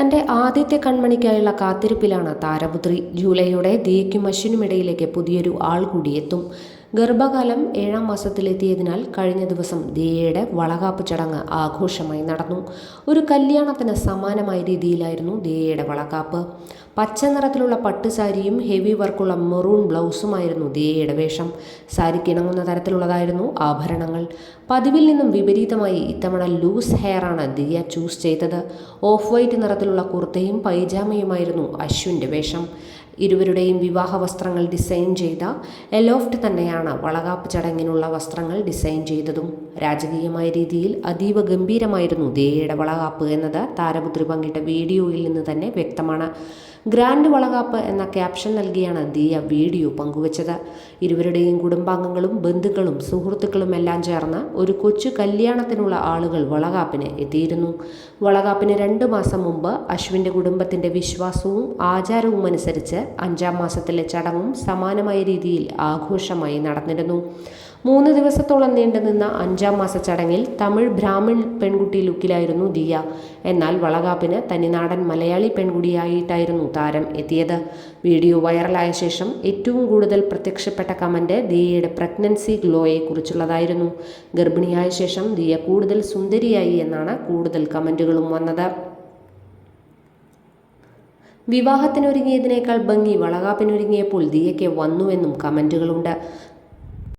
തന്റെ ആദ്യത്തെ കൺമണിക്കായുള്ള കാത്തിരിപ്പിലാണ് താരപുത്രി. ജൂലൈയോടെ ദിയയ്ക്കും അശ്വിനുമിടയിലേക്ക് പുതിയൊരു ആൾ കൂടിയെത്തും. ഗർഭകാലം ഏഴാം മാസത്തിലെത്തിയതിനാൽ കഴിഞ്ഞ ദിവസം ദിയയുടെ വളകാപ്പ് ചടങ്ങ് ആഘോഷമായി നടന്നു. ഒരു കല്യാണത്തിന് സമാനമായ രീതിയിലായിരുന്നു ദിയയുടെ വളകാപ്പ്. പച്ച നിറത്തിലുള്ള പട്ടുസാരിയും ഹെവി വർക്കുള്ള മെറൂൺ ബ്ലൗസുമായിരുന്നു ദിയയുടെ വേഷം. സാരിക്ക് ഇണങ്ങുന്ന തരത്തിലുള്ളതായിരുന്നു ആഭരണങ്ങൾ. പതിവിൽ നിന്നും വിപരീതമായി ഇത്തവണ ലൂസ് ഹെയറാണ് ദിയ ചൂസ് ചെയ്തത്. ഓഫ് വൈറ്റ് നിറത്തിലുള്ള കുർത്തയും പൈജാമയുമായിരുന്നു അശ്വിന്റെ വേഷം. ഇരുവരുടെയും വിവാഹ വസ്ത്രങ്ങൾ ഡിസൈൻ ചെയ്ത എലോഫ്റ്റ് തന്നെയാണ് വളകാപ്പ് ചടങ്ങിനുള്ള വസ്ത്രങ്ങൾ ഡിസൈൻ ചെയ്തതും. രാജകീയമായ രീതിയിൽ അതീവ ഗംഭീരമായിരുന്നു ദേയയുടെ വളകാപ്പ് എന്നത്. താരപുത്രി പങ്കിട്ട വീഡിയോയിൽ നിന്ന് തന്നെ വ്യക്തമാണ്. ഗ്രാൻഡ് വളകാപ്പ് എന്ന ക്യാപ്ഷൻ നൽകിയാണ് ദിയ വീഡിയോ പങ്കുവച്ചത്. ഇരുവരുടെയും കുടുംബാംഗങ്ങളും ബന്ധുക്കളും സുഹൃത്തുക്കളും എല്ലാം ചേർന്ന് ഒരു കൊച്ചു കല്യാണത്തിനുള്ള ആളുകൾ വളകാപ്പിന് എത്തിയിരുന്നു. വളകാപ്പിന് രണ്ട് മാസം മുമ്പ് അശ്വിന്റെ കുടുംബത്തിന്റെ വിശ്വാസവും ആചാരവും അനുസരിച്ച് അഞ്ചാം മാസത്തിലെ ചടങ്ങും സമാനമായ രീതിയിൽ ആഘോഷമായി നടന്നിരുന്നു. മൂന്ന് ദിവസത്തോളം നീണ്ടുനിന്ന അഞ്ചാം മാസ ചടങ്ങിൽ തമിഴ് ബ്രാഹ്മിൺ പെൺകുട്ടി ലുക്കിലായിരുന്നു ദിയ. എന്നാൽ വളകാപ്പിന് തനിനാടൻ മലയാളി പെൺകുടിയായിട്ടായിരുന്നു താരം എത്തിയത്. വീഡിയോ വൈറലായ ശേഷം ഏറ്റവും കൂടുതൽ പ്രത്യക്ഷപ്പെട്ട കമന്റ് ദിയയുടെ പ്രഗ്നൻസി ഗ്ലോയെ കുറിച്ചുള്ളതായിരുന്നു. ഗർഭിണിയായ ശേഷം ദിയ കൂടുതൽ സുന്ദരിയായി എന്നാണ് കൂടുതൽ കമന്റുകളും വന്നത്. വിവാഹത്തിനൊരുങ്ങിയതിനേക്കാൾ ഭംഗി വളകാപ്പിനൊരുങ്ങിയപ്പോൾ ദിയയ്ക്ക് വന്നുവെന്നും കമന്റുകളുണ്ട്.